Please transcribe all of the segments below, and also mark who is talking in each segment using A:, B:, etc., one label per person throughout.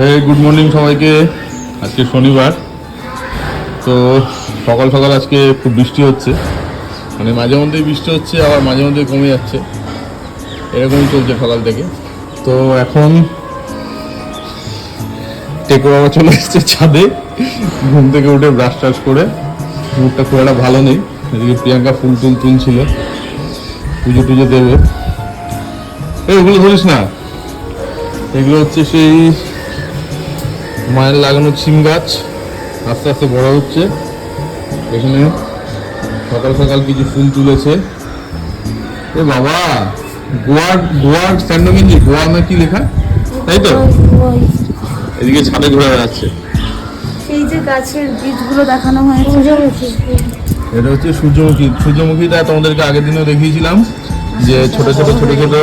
A: Good morning সবাইকে। আজকে শনিবার। তো সকাল সকাল আজকে খুব বৃষ্টি হচ্ছে। মানে মাঝে মধ্যেই বৃষ্টি হচ্ছে, আবার মাঝে মধ্যেই কমে যাচ্ছে। এরকমই চলছে সকাল থেকে। তো এখন টেকো বাবা চলে এসছে ছাদে। ঘুম থেকে উঠে ব্রাশ টাশ করে। মুখটা খুব একটা ভালো নেই। এদিকে প্রিয়াঙ্কা ফুল টুল তুলছিল। পুজো টুজো দেবে। এই ওগুলো ধরিস না। এগুলো হচ্ছে সেই মায়ের লাগানো সিম গাছ আস্তে আস্তে বড় হচ্ছে। এখানে সকাল সকাল কিছু ফুল তুলেছে। এ বাবা গোয়ার গোয়ার স্যান্ডোগিঞ্জি গোয়া না কি লেখা? তাই তো? এদিকে ছাদে ঘুরে বেড়াচ্ছে।
B: সেই যে গাছের বীজগুলো দেখানো হয়েছে।
A: এটা হচ্ছে সূর্যমুখী। সূর্যমুখীটা তোমাদেরকে আগের দিনও দেখিয়েছিলাম। যে ছোট ছোট ছোট ছোট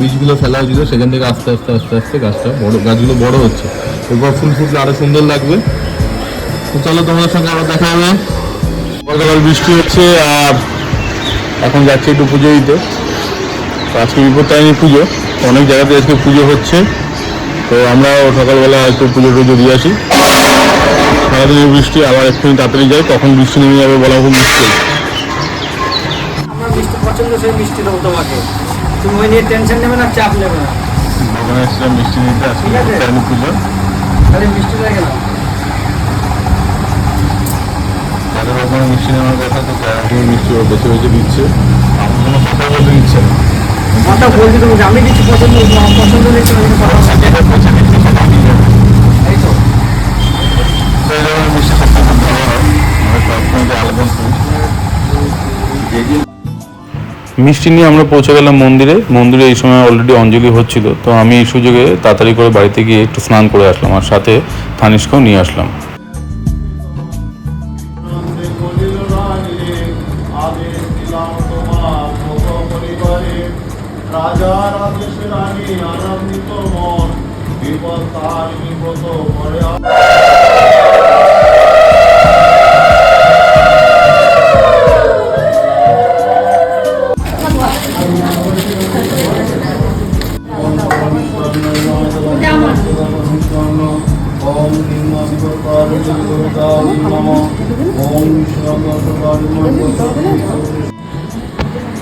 A: বীজগুলো ফেলা হয়েছিল, সেখান থেকে আস্তে আস্তে আস্তে আস্তে গাছটা বড়, গাছগুলো বড় হচ্ছে। এরপর ফুল ফুটলে আরও সুন্দর লাগবে। তো চলো তোমাদের সঙ্গে আবার দেখা হবে। সকাল বৃষ্টি হচ্ছে, আর এখন যাচ্ছে একটু পুজো দিতে। আজকে বিপত্তারিণী পুজো। অনেক জায়গাতে আজকে পুজো হচ্ছে। তো আমরাও সকালবেলা একটু পুজো টুজো দিয়ে আসি। সারাদিনের বৃষ্টি, আবার একটু তাড়াতাড়ি যাই তখন বৃষ্টি নেমে যাবে বলা খুব মুশকিল।
C: পছন্দ সেই মিষ্টি দেবো তোমাকে। তুমি ওই নিয়ে টেনশন নেবে না চাপ নেবে না।
A: মিষ্টি নিতে পুজো।
C: খালি মিষ্টি লাগে না
A: তাদের ওখানে মিষ্টি নেওয়ার কথা তো মিষ্টি ও বেছে বেছে দিচ্ছে। আমার কোনো কথা বলতে দিচ্ছে না।
C: কথা বলছি তুমি আমি কিছু পছন্দ আমার পছন্দ নেই তুমি কথা বলছো। এই তো।
A: তো এই মিষ্টি সবথেকে খুব ভালো হয়। আমরা সবসময় যে আলাদা মিষ্টি নিয়ে আমরা পৌঁছে গেলাম মন্দিরে। মন্দিরে এই সময় অলরেডি অঞ্জলি হচ্ছিল। তো আমি এই সুযোগে তাড়াতাড়ি করে বাড়িতে গিয়ে একটু স্নান করে আসলাম আর সাথে থানিশকেও নিয়ে আসলাম।
D: রানী আনন্দিত মন, বিপদ তার বিপদ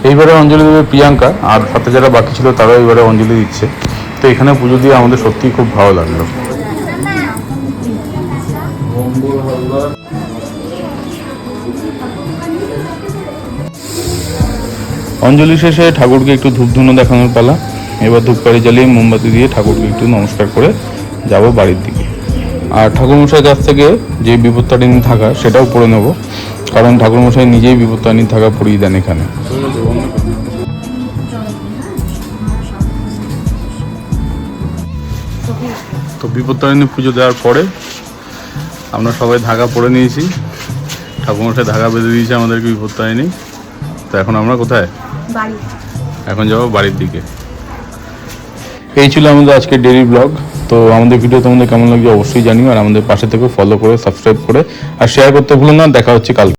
A: এইবারে অঞ্জলি দেবে প্রিয়াঙ্কা, আর সাথে যারা বাকি ছিল তারা এবারে অঞ্জলি দিচ্ছে। তো এখানে পুজো দিয়ে আমাদের সত্যিই খুব ভালো লাগল। অঞ্জলি শেষে ঠাকুরকে একটু ধূপধুনো দেখানোর পালা। এবার ধূপকাঠি জ্বালিয়ে মোমবাতি দিয়ে ঠাকুরকে একটু নমস্কার করে যাব বাড়ির দিকে। আর ঠাকুরমশাই কাছ থেকে যে বিপত্তারিণী থাকা সেটাও পড়ে নেব কারণ ঠাকুরমশাই নিজেই বিপত্তারিণী থাকা পড়িয়ে দেন এখানে। তো বিপত্তারিণী পুজো দেওয়ার পরে আমরা সবাই ধাগা পরে নিয়েছি। ঠাকুরমশাই ধাগা বেঁধে দিয়েছে আমাদেরকে বিপত্তারিণী তো এখন আমরা কোথায়? এখন যাব বাড়ির দিকে। এই ছিল আমাদের আজকের ডেলি ব্লগ তো আমাদের ভিডিও তোমাদের কেমন লাগছে অবশ্যই জানিও, আর আমাদের পাশে থেকে ফলো করে সাবস্ক্রাইব করে, আর শেয়ার করতে ভুলো না। দেখা হচ্ছে কালকে।